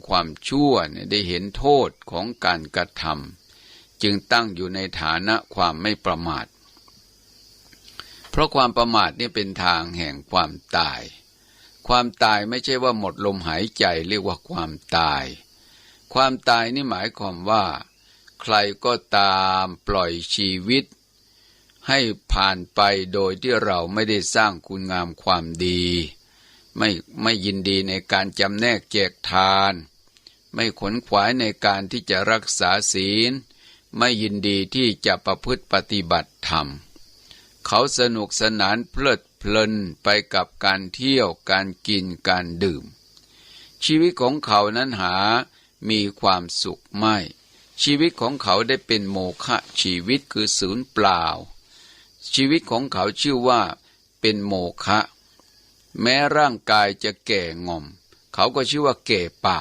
ำความชั่วเนี่ยได้เห็นโทษของการกระทำจึงตั้งอยู่ในฐานะความไม่ประมาท เพราะความประมาทนี่เป็นทางแห่งความตาย ความตายไม่ใช่ว่าหมดลมหายใจเรียกว่าความตาย ความตายนี่หมายความว่า ใครก็ตามปล่อยชีวิต ให้ผ่านไปโดยที่เราไม่ได้สร้างคุณงามความดีไม่ไม่ยินดีในการจำแนกแจกทาน ไม่ขนขวายในการที่จะรักษาศีล ไม่ยินดีที่จะประพฤติปฏิบัติธรรม เขาสนุกสนานเพลิดเพลินไปกับการเที่ยวการกินการดื่ม ชีวิตของเขานั้นหามีความสุขไม่ ชีวิตของเขาได้เป็นโมฆะชีวิตคือศูนย์เปล่า ชีวิตของเขาชื่อว่าเป็นโมฆะแม้ร่างกายจะแก่งอม เขาก็ชื่อว่าแก่เปล่า